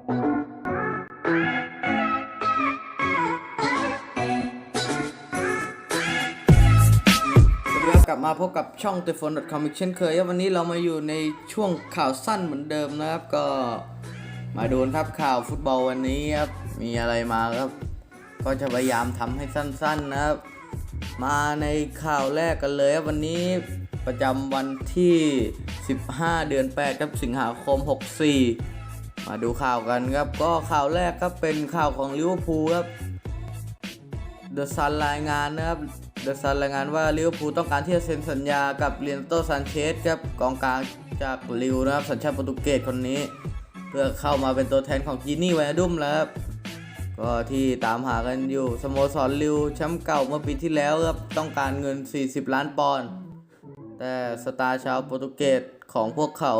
สวัสดีครับกลับมาพบกับช่อง t e p h o n e c o m อีกเช่นเคย วันนี้เรามาอยู่ในช่วงข่าวสั้นเหมือนเดิมนะครับ ก็มาดูครับข่าวฟุตบอลวันนี้ครับ มีอะไรมาครับ ก็จะพยายามทำให้สั้นๆนะครับ มาในข่าวแรกกันเลยวันนี้ประจำวันที่ 15 เดือน 8 ครับสิงหาคม 64 มาดูข่าวกันครับ ก็ข่าวแรกครับเป็นข่าวของลิเวอร์พูลครับเดอะซันรายงานนะครับเดอะซันรายงานว่าลิเวอร์พูลต้องการที่จะเซ็นสัญญากับเรียนโตซานเชสครับกองกลางจากลิวนะครับสัญชาติโปรตุเกสคนนี้ เพื่อเข้ามาเป็นตัวแทนของจีนี่ไวดุมแล้วครับก็ที่ตามหากันอยู่สโมสรลิวแชมป์เก่าเมื่อปีที่แล้วครับต้องการเงิน 40 ล้านปอนด์แต่สตาร์ชาวโปรตุเกสของพวกเขา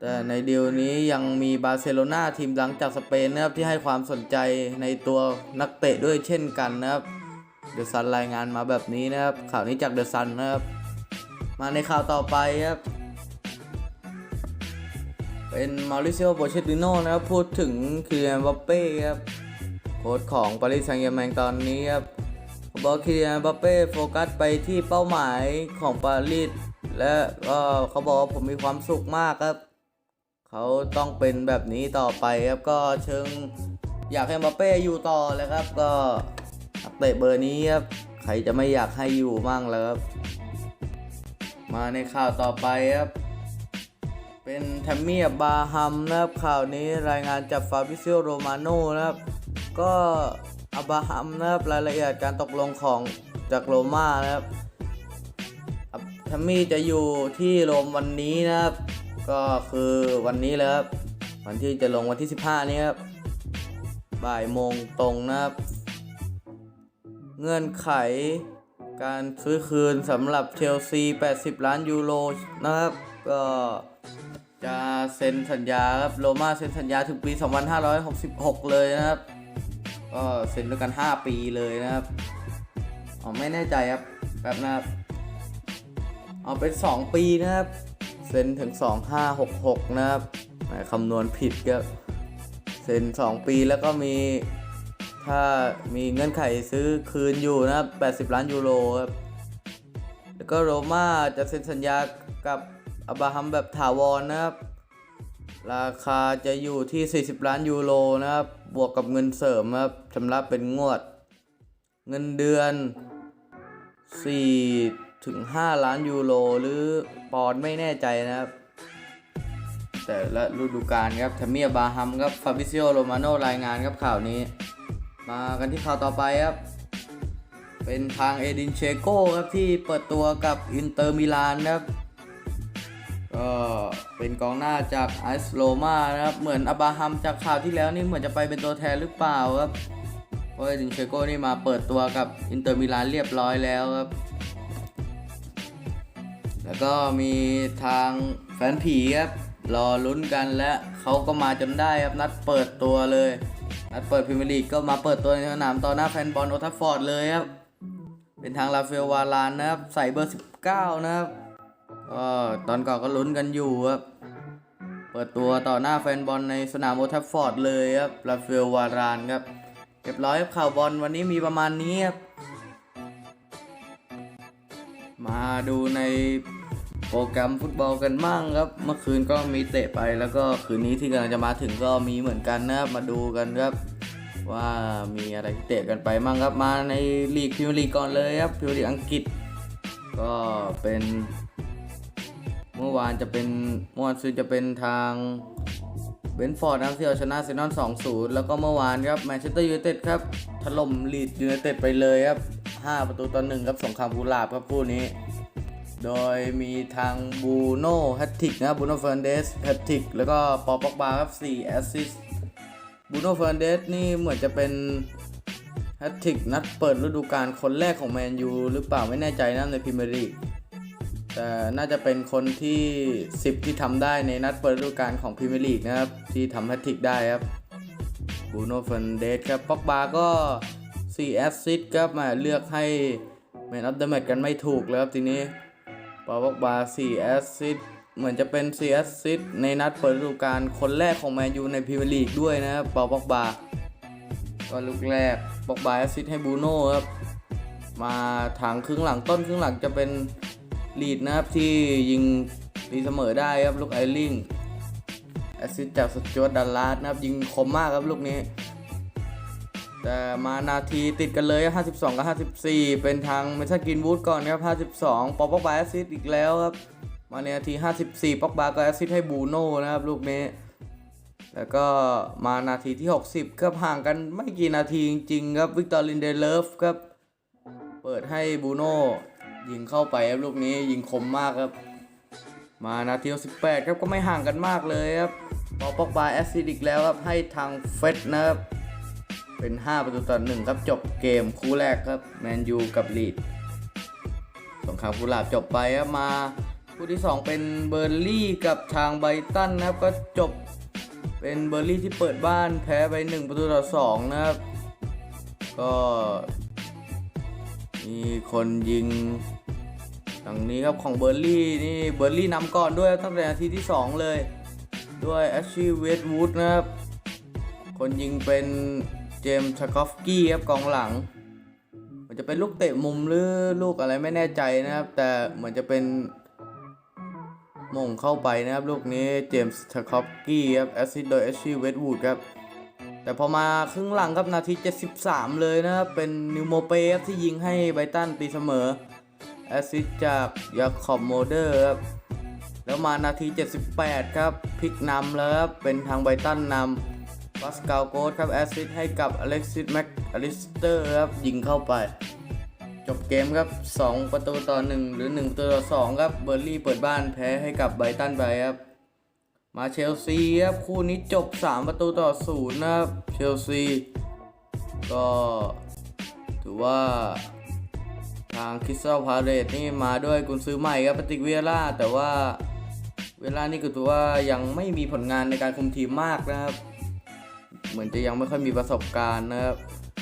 แต่ในเดีลนี้ยังมีบาร์เซโลนาทีมดังจากสเปนนะครับที่ให้ความสนใจในตัวนักเตะด้วยเช่นกันนะครับเดอะซันรายงานมาแบบนี้นะครับ ข่าวนี้จากเดอะซันนะครับ มาในข่าวต่อไปครับ เป็นมาริเซียโปเชติโนนะครับ พูดถึงคิเลียนบัปเป้ครับโค้ชของปารีสแซงต์แชร์แมงตอนนี้ครับเขาบอกคิเลียนบัปเป้โฟกัสไปที่เป้าหมายของปารีสและก็เขาบอกว่าผมมีความสุขมากครับ เขาต้องเป็นแบบนี้ต่อไปครับก็เชิงอยากให้มบัปเป้อยู่ต่อเลยครับ ก็นักเตะเบอร์นี้ครับใครจะไม่อยากให้อยู่มั่งแล้วครับมาในข่าวต่อไปครับ เป็นแทมมี่บาฮัมนะครับข่าวนี้รายงานจากฟาบิซิโอโรมาโนนะครับ ก็อับาฮัมนะครับรายละเอียดการตกลงของจากโรม่านะครับแทมมี่จะอยู่ที่โรมวันนี้นะครับ ก็คือวันนี้เลยครับ วันที่จะลงวันที่ 15 นี้ครับ บ่ายโมงตรงนะครับ เงื่อนไขการซื้อคืนสำหรับเชลซี 80 ล้านยูโรนะครับ ก็จะเซ็นสัญญาครับ โรม่าเซ็นสัญญาถึงปี 2566 เลยนะครับ ก็เซ็นด้วยกัน 5 ปีเลยนะครับอ๋อไม่แน่ใจครับแบบนะครับ เอาเป็น 2 ปีนะครับ เซ็นถึง 2566 นะครับคำนวณผิดก็เซ็น2 ปีแล้วก็มีถ้ามีเงื่อนไขซื้อคืนอยู่นะครับ 80 ล้านยูโรครับแล้วก็โรม่าจะเซ็นสัญญากับอับราฮัมแบบถาวรนะครับ ราคาจะอยู่ที่ 40 ล้านยูโรนะครับ บวกกับเงินเสริมครับชำระเป็นงวด เงินเดือน4 ถึง 5 ล้านยูโรหรือปอนด์ไม่แน่ใจนะครับ แต่ละฤดูกาลครับทามียบาฮัมครับฟาบิซิโอโรมาโนรายงานครับข่าวนี้ มากันที่ข่าวต่อไปครับ เป็นทางเอดินเชโกครับที่เปิดตัวกับอินเตอร์มิลานนะครับก็เป็นกองหน้าจากไอซ์โรมานะครับ เหมือนอับราฮัมจากข่าวที่แล้วนี่เหมือนจะไปเป็นตัวแทนหรือเปล่าครับเพราะเอดินเชโกนี่มาเปิดตัวกับอินเตอร์มิลานเรียบร้อยแล้วครับ แล้วก็มีทางแฟนผีครับรอลุ้นกันและเขาก็มาจนได้ครับนัดเปิดตัวเลย นัดเปิดพรีเมียร์ลีกก็มาเปิดตัวในสนามต่อหน้าแฟนบอลโอทัฟฟอร์ดเลยครับ เป็นทางราฟเอลวาลานนะครับใส่เบอร์ 19 นะครับก็ตอนก่อนก็ลุ้นกันอยู่ครับเปิดตัวต่อหน้าแฟนบอลในสนามโอทัฟฟอร์ดเลยครับราฟเอลวาลานครับเรียบร้อยข่าวบอลวันนี้มีประมาณนี้ครับมาดูใน โปรแกรมฟุตบอลกันมั่งครับ เมื่อคืนก็มีเตะไปแล้วก็คืนนี้ที่กำลังจะมาถึงก็มีเหมือนกันนะครับ มาดูกันครับ ว่ามีอะไรที่เตะกันไปมั่งครับ มาในลีกพรีเมียร์ลีก่อนเลยครับพรีเมียร์ลีอังกฤษ ก็เป็น เมื่อวานจะเป็นเมื่อวานซืนจะเป็นทางเบนฟอร์ดนะที่เอาชนะเซนอน2-0 แล้วก็เมื่อวานครับแมนเชสเตอร์ยูไนเต็ดครับถล่มลีดยูไนเต็ดไปเลยครับ 5 ประตูต่อหนึ่งครับสงครามกุหลาบครับคู่นี้ โดยมีทางบูโน่แฮตติกนะครับบูโน่เฟร์นเดสแฮตติกแล้วก็ปอปอกบาครับ4แอสซิสบูโน่เฟร์นเดสนี่เหมือนจะเป็นแฮตติกนัดเปิดฤดูกาลคนแรกของแมนยูหรือเปล่าไม่แน่ใจนะในพรีเมียร์ลีกแต่น่าจะเป็นคนที่ 10 ที่ทำได้ในนัดเปิดฤดูกาลของพรีเมียร์ลีกนะครับ ที่ทำแฮตทริกได้ครับบูโน่เฟนเดสครับป็อกบาก็4แอสซิสครับมาเลือกให้แมนออฟเดอะแมตช์กันไม่ถูกแล้วครับทีนี้ ปอป็อกบา4แอสซิสเหมือนจะเป็นเซียซิตในนัดเปิดฤดูกาลคนแรกของแมนยูในพรีเมียร์ลีกด้วยนะครับปอปอกบาก็ลูกแรกปอกบาแอสซิสให้บูโน่ครับมาทางครึ่งหลังต้นครึ่งหลังจะเป็นลีดนะครับที่ยิงตีเสมอได้ครับลูกไอริงแอสซิสต์จากสจวตดัลลาสนะครับยิงคมมากครับลูกนี้ แต่มานาทีติดกันเลยครับ52 กับ 54 เป็นทางเมสันกินวูดก่อนครับ 52 ปอปอกบาแอซิสอีกแล้วครับ มาในนาที 54 ปอกบาก็แอซิสให้บูโน่นะครับ ลูกนี้ แล้วก็มานาทีที่ 60ครับห่างกันไม่กี่นาทีจริงๆครับ วิกตอร์ลินเดเลฟครับ เปิดให้บูโน่ยิงเข้าไปครับลูกนี้ยิงคมมากครับ มานาที 18 ครับก็ไม่ห่างกันมากเลยครับพอปอกบาแอซิดอีกแล้วครับให้ทางเฟสนะครับ เป็น 5 ประตูต่อหนึ่งครับจบเกมคู่แรกครับแมนยูกับลีดสงครามกุหลาบจบไปครับมาคู่ที่ 2 เป็นเบอร์ลี่กับทางไบตันนะครับ ก็จบเป็นเบอร์ลี่ที่เปิดบ้านแพ้ไป 1 ประตูต่อ2นะครับ ก็มีคนยิงอย่างนี้ครับของเบอร์ลี่นี่เบอร์ลี่นำก่อนด้วยตั้งแต่นาทีที่ 2 เลย ด้วยแอชชีเวดวูดนะครับ คนยิงเป็น เจมส์ชากอฟกี้ครับกองหลังมันจะเป็นลูกเตะมุมหรือลูกอะไรไม่แน่ใจนะครับ แต่เหมือนจะเป็นมงเข้าไปนะครับ ลูกนี้เจมส์ชากอฟกี้ครับแอสซิดโดยแอชชีเวดวูดครับแต่พอมาครึ่งหลังครับนาที 73 เลยนะครับ เป็นนิวโมเปฟที่ยิงให้ไบตันตีเสมอแอสซิสจากยาคอบโมเดอร์ครับแล้วมานาที 78 ครับพลิกนำแล้วครับเป็นทางไบตันนำ ปัสกาลโกสครับแอสซิสให้กับอเล็กซิสแม็กอลิสเตอร์ครับยิงเข้าไป จบเกมครับ 2 ประตูต่อ 1 หรือ 1 ประตูต่อ 2 ครับเบอร์ลี่เปิดบ้านแพ้ให้กับไบตันไปครับ มาเชลซีครับ คู่นี้จบ 3 ประตูต่อ 0 นะครับ เชลซีก็ถือว่าทางคริสตัลพาเลตนี่มาด้วยกุนซื้อใหม่ครับปติกเวียร่าแต่ว่าเวลานี่ก็ถือว่ายังไม่มีผลงานในการคุมทีมมากนะครับ เหมือนจะยังไม่ค่อยมีประสบการณ์นะครับ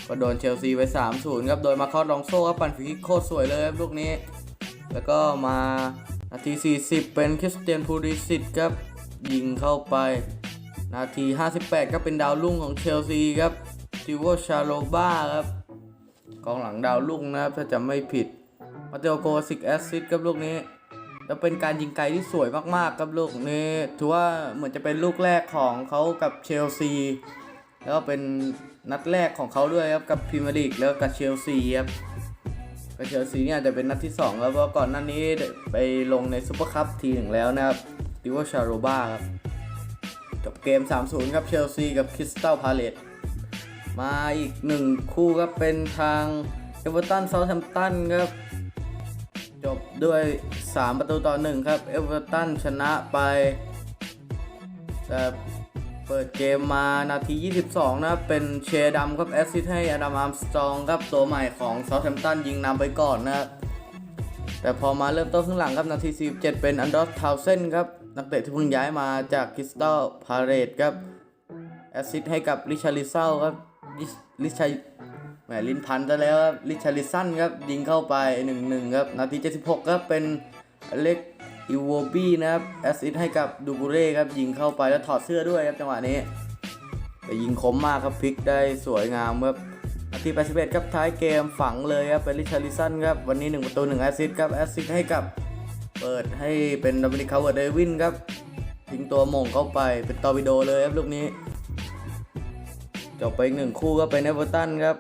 ก็โดนเชลซีไป 3-0 ครับ โดยมาคอสลองโซ่ครับปั่นฟรีคิกโคตรสวยเลยครับลูกนี้ แล้วก็มานาที 40 เป็นคริสเตียนพูริสิตครับ ยิงเข้าไป นาที 58 ก็เป็นดาวรุ่งของเชลซีครับทิโวชาโลบ้าครับกองหลังดาวรุ่งนะครับ ถ้าจะไม่ผิด มาเตโอโกสิกแอสซิสครับลูกนี้แล้วเป็นการยิงไกลที่สวยมากๆครับลูกนี้ ถือว่าเหมือนจะเป็นลูกแรกของเขากับเชลซี แล้วก็เป็นนัดแรกของเขาด้วยครับกับพรีเมียร์ลีกแล้วกับเชลซีครับกับเชลซีเนี่ยจะเป็นนัดที่ 2 แล้วเพราะก่อนหน้านี้ไปลงในซุปเปอร์คัพทีหนึ่งแล้วนะครับดิวชาโรบาครับจบเกม 3-0 ครับเชลซีกับคริสตัลพาเลตมาอีกหนึ่งคู่ครับเป็นทางเอเวอร์ตันเซาท์แฮมป์ตันครับจบด้วย 3 ประตูต่อ 1 ครับ เอเวอร์ตันชนะไปแต่ เปิดเกมมานาที 22 นะครับ เป็นเชดัมครับแอสซิสต์ให้อดัมอาร์มสตรองครับตัวใหม่ของเซาท์แฮมป์ตันยิงนำไปก่อนนะครับแต่พอมาเริ่มต้นครึ่งหลังครับนาที 47 เป็นอันดอสทาวเซนครับ นักเตะที่เพิ่งย้ายมาจากคริสตัลพาเรตครับแอสซิสต์ให้กับริชาริเซลครับริชาแหมลินพันซะแล้วครับริชาริสันครับยิงเข้าไป 1-1 ครับ นาที 76 ครับเป็นเล็ก อิวโวบี้นะครับแอสซิสต์ให้กับดูกูเร่ครับยิงเข้าไปแล้วถอดเสื้อด้วยครับจังหวะนี้แต่ยิงคมมากครับพลิกได้สวยงามครับนาที81ครับท้ายเกมฝังเลยครับเป็นริชาริสันครับวันนี้ 1 ประตู1แอสซิสต์ครับแอสซิสต์ให้กับเปิดให้เป็นดอมินิกคาเวิร์ดเดวินครับทิ้งตัวมงเข้าไปเป็นตอร์ปิโดเลยครับลูกนี้จบไปอีกหนึ่งคู่ก็เป็นเอเวอร์ตันครับ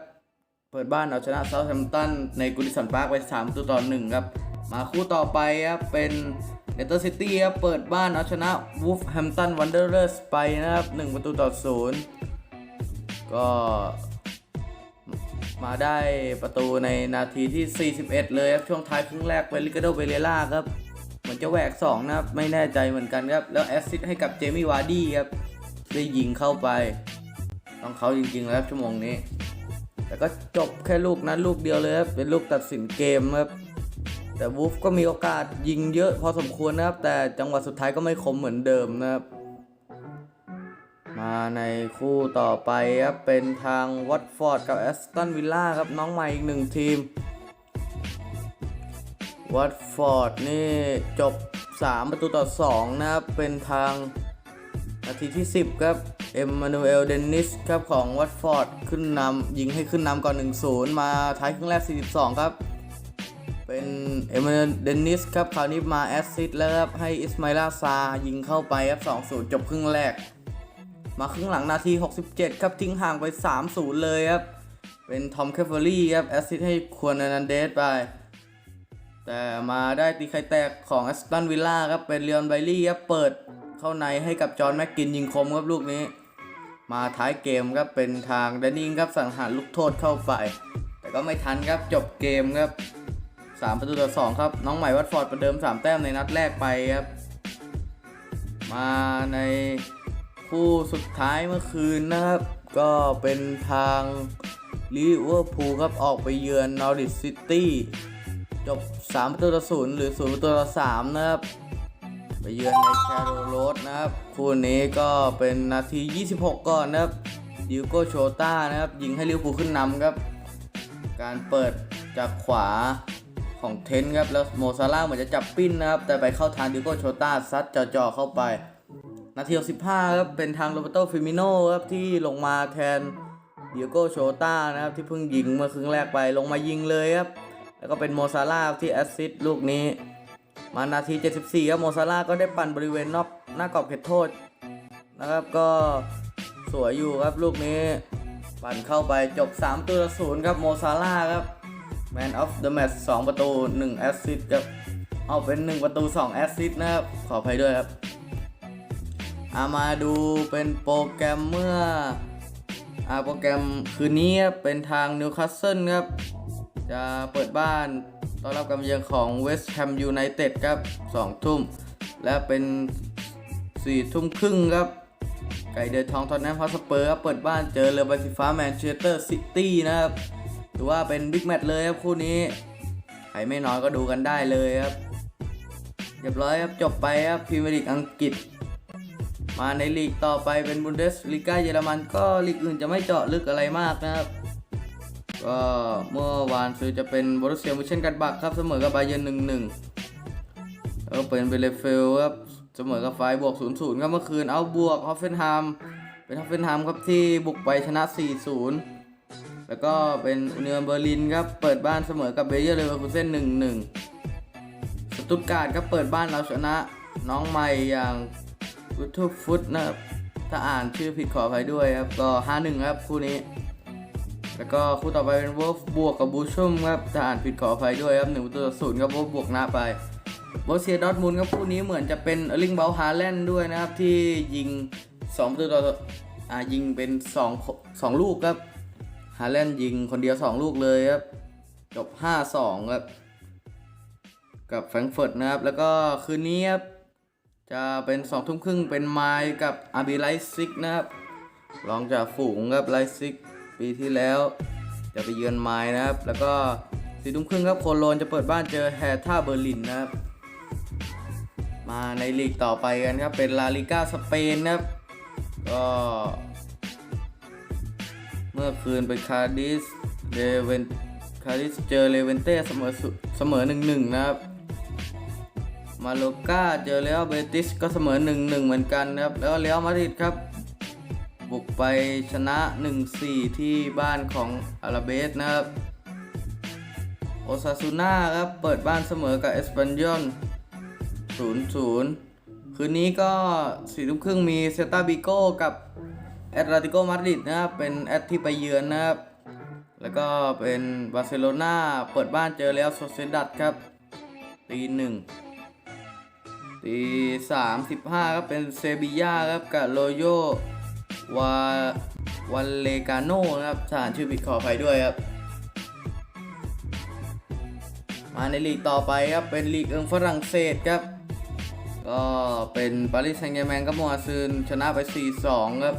เปิดบ้านเอาชนะเซาท์แฮมป์ตันในกูดิสันพาร์คไป3ประตูต่อ1ครับมาคู่ต่อไปครับเป็น เลสเตอร์ซิตี้ครับเปิดบ้านเอาชนะวูฟแฮมป์ตันวันเดอร์เรสไปนะครับ1ประตูต่อ0ก็มาได้ประตูในนาทีที่ 41 เลยครับช่วงท้ายครึ่งแรกเป็นลิกาโดเบเลล่าครับ เหมือนจะแหวก 2 นะครับ ไม่แน่ใจเหมือนกันครับ แล้วแอสซิสให้กับเจมี่วาร์ดี้ครับ ได้ยิงเข้าไป ต้องเขาจริงๆ แล้วครับชั่วโมงนี้ แต่ก็จบแค่ลูกนั้นลูกเดียวเลยครับ เป็นลูกตัดสินเกมครับ แต่วูฟก็มีโอกาสยิงเยอะพอสมควรนะครับ แต่จังหวะสุดท้ายก็ไม่คมเหมือนเดิมนะครับ มาในคู่ต่อไปครับเป็นทางวัตฟอร์ดกับแอสตันวิลล่าครับน้องใหม่อีกหนึ่งทีมวัตฟอร์ดนี่จบ 3 ประตูต่อ 2 นะครับ เป็นทางนาทีที่ 10 ครับ เอ็มมานูเอล เดนนิสครับของวัตฟอร์ดขึ้นนำยิงให้ขึ้นนำก่อน 1-0 มาท้ายครึ่งแรก 42 ครับ เป็นเอมมนเดนนิสครับคราวนี้มาแอสซิสต์แล้วครับให้อิสมาลาซายิงเข้าไปครับ2-0จบครึ่งแรก มาครึ่งหลังนาที 67 ครับทิ้งห่างไป 3-0 เลยครับ เป็นทอมแคฟเฟอรี่ครับแอสซิสต์ให้ควรอนันเดสไป แต่มาได้ตีไข่แตกของแอสตันวิลล่าครับเป็นเลียนไบลี่ครับเปิดเข้าในให้กับจอห์นแม็กกินยิงคมครับลูกนี้ มาท้ายเกมครับเป็นทางแดนนิงครับสังหารลูกโทษเข้าไป แต่ก็ไม่ทันครับจบเกมครับ 3 ประตูต่อ2ครับ น้องใหม่วัตฟอร์ดประเดิม 3 แต้มในนัดแรกไปครับ มาในคู่สุดท้ายเมื่อคืนนะครับ ก็เป็นทางลิเวอร์พูลครับออกไปเยือนนอริ c ซิตี้จบ 3 ประตูต่อ0หรือ 0 ประตูต่อ 3 นะครับ ไปเยือนในแคโรโรสนะครับ คู่นี้ก็เป็นนาที 26 ก่อนนะครับดิวโกโชต้านะครับ ยิงให้ลิเวอร์พูลขึ้นนำครับ การเปิดจากขวา ของเทนครับ แล้วโมซาร่าเหมือนจะจับปิ้นนะครับ แต่ไปเข้าทางดิโกโชต้าซัดจ่อๆเข้าไป นาที65ครับเป็นทางโรเบโตฟิมิโนครับที่ลงมาแทนดิโก้โชต้านะครับที่เพิ่งยิงเมื่อครึ่งแรกไปลงมายิงเลยครับ แล้วก็เป็นโมซาร่าที่แอสซิสต์ลูกนี้ มานาที 74ครับโมซาร่าก็ได้ปั่นบริเวณนอกหน้ากรอบเขตโทษนะครับก็สวยอยู่ครับลูกนี้ปั่นเข้าไปจบ3ตัวศูนย์ครับโมซาร่าครับ Man of the Match 2 ประตู 1 แอสซิสต์ครับเอาเป็น 1 ประตู 2 แอสซิสต์นะครับ ขออภัยด้วยครับอามาดูเป็นโปรแกรมเมื่ออาโปรแกรมคืนนี้ครับเป็นทางนิวคาสเซิลครับ จะเปิดบ้านต้อนรับการมเยือนของเวสต์แฮมยูไนเต็ดครับ2ทุ่ม และเป็น4ทุ่มครึ่งครับ ไก่เดือดทองทอนแนมฮอสเปอร์เปิดบ้านเจอเรือใบสีฟ้าแมนเชสเตอร์ซิตี้นะครับ ถือว่าเป็นบิ๊กแมตช์เลยครับคู่นี้ใครไม่น้อยก็ดูกันได้เลยครับเรียบร้อยครับจบไปครับพรีเมียร์ลีกอังกฤษ มาในลีกต่อไปเป็นบุนเดสลีกาเยอรมันก็ลีกอื่นจะไม่เจาะลึกอะไรมากนะครับก็เมื่อวานซื้อจะเป็นบรุสเซียมูเชนกันบักครับเสมอกับบาเยิร์นหนึ่งหนึ่งแล้วเป็นเบเลเฟลครับเสมอกับไฟบวก0ูนย์ศูนย์ครับเมื่อคืนเอาบวกฮอฟเฟนไฮมเป็นฮอฟเฟนไฮมครับที่บุกไปชนะ4-0 แล้วก็เป็นอุนิออนเบอร์ลินครับ เปิดบ้านเสมอกับเบเยอร์เลเวอร์คูเซ่นหนึ่งหนึ่งสตุตการ์ดครับเปิดบ้านเราชนะน้องใหม่อย่างฟุตทูฟุตนะครับ ถ้าอ่านชื่อผิดขออภัยด้วยครับ ก็ 5-1 ครับคู่นี้ แล้วก็คู่ต่อไปเป็นวอลฟบวกกับบูชุมครับ ถ้าอ่านผิดขออภัยด้วยครับ1ประตูต่อศูนย์ครับวอลฟบวกหน้าไปโบเซียดอทมุนด์ครับคู่นี้เหมือนจะเป็นลิงเบลฮาแลนด์ด้วยนะครับ ที่ยิง2ประตูต่ออ่ายิงเป็น2 2ลูกครับ ฮาแลนด์ยิงคนเดียว 2 ลูกเลยครับ จบ 5-2 ครับ กับแฟรงเฟิร์ตนะครับ แล้วก็คืนนี้ครับ จะเป็นสองทุ่มครึ่งเป็นไมล์กับอาร์บีไลซิกนะครับรองจากฝูงครับไลซิกปีที่แล้ว จะไปเยือนไมล์นะครับ แล้วก็สี่ทุ่มครึ่งครับโคโลนจะเปิดบ้านเจอแฮท่าเบอร์ลินนะครับ มาในลีกต่อไปกันครับ เป็นลาลิก้าสเปนนะครับ ก็ เมื่อคืนเป็นคาดิสเดเวนคาดิสเจอเลเวนเต้เสมอเสมอหนึ่งหนึ่งนะครับมาโลกาเจอเรอัลเบติสก็เสมอ1-1เหมือนกันนะครับ แล้วเรอัลมาดริดครับ บุกไปชนะ1-4ที่บ้านของอาราเบสนะครับโอซาซูน่าครับเปิดบ้านเสมอกับเอสปันยอน0-0คืนนี้ก็สี่ทุ่มครึ่งมีเซตาบิโก้กับ แอตเลติโกมาดริดนะครับเป็นแอตที่ไปเยือนนะครับ แล้วก็เป็นบาร์เซโลนาเปิดบ้านเจอแล้วโซเซดัดครับตีหนึ่งตีสามสิบห้าครับเป็นเซบีย่าครับกับโรโยวาวันเลกาโนนะครับสถานชื่อผิดขออภัยด้วยครับ มาในลีกต่อไปครับ เป็นลีกเอิงฝรั่งเศสครับ ก็เป็นปารีสแซงต์แชร์แมงกับมัวซืนชนะไป 4-2 ครับ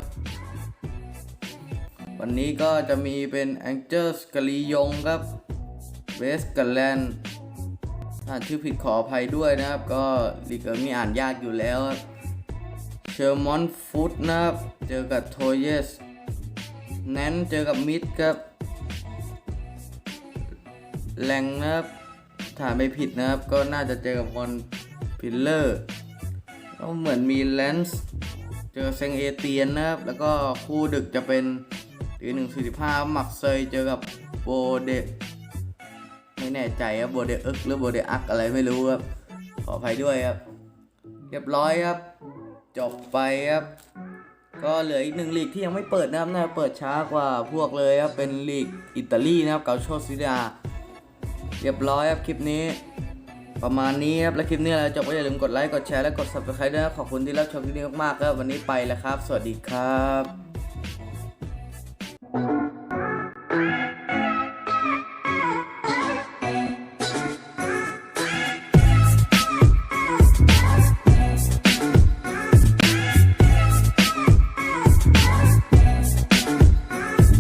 วันนี้ก็จะมีเป็นแองเจิลสกลียงครับเวสกันแลนด์อ่านชื่อผิดขออภัยด้วยนะครับ ก็ลีกเอิงนี่อ่านยากอยู่แล้วเชอร์มอนฟุตนะครับ เจอกับโทเยสแนนเจอกับมิดครับแรงนะครับถ้าไม่ผิดนะครับ ก็น่าจะเจอกับมอนพิลเลอร์ก็เหมือนมีแลนส์เจอเซงเอเตียนนะครับ แล้วก็คู่ดึกจะเป็น ตีหนึ่งสี่สิบห้าหมักเซยเจอกับโบเดไม่แน่ใจครับโบเดอึกหรือโบเดอักอะไรไม่รู้ครับขออภัยด้วยครับ เรียบร้อยครับ จบไปครับ ก็เหลืออีกหนึ่งลีกที่ยังไม่เปิดนะครับน่าจะเปิดช้ากว่าพวกเลยครับเป็นลีกอิตาลีนะครับเกาโชซิดาเรียบร้อยครับคลิปนี้ ประมาณนี้ครับและคลิปนี้เราจบก็อย่าลืมกดไลค์กดแชร์และกด subscribe ด้วยขอบคุณที่รับชมคลิปนี้มากๆครับวันนี้ไปแล้วครับ สวัสดีครับ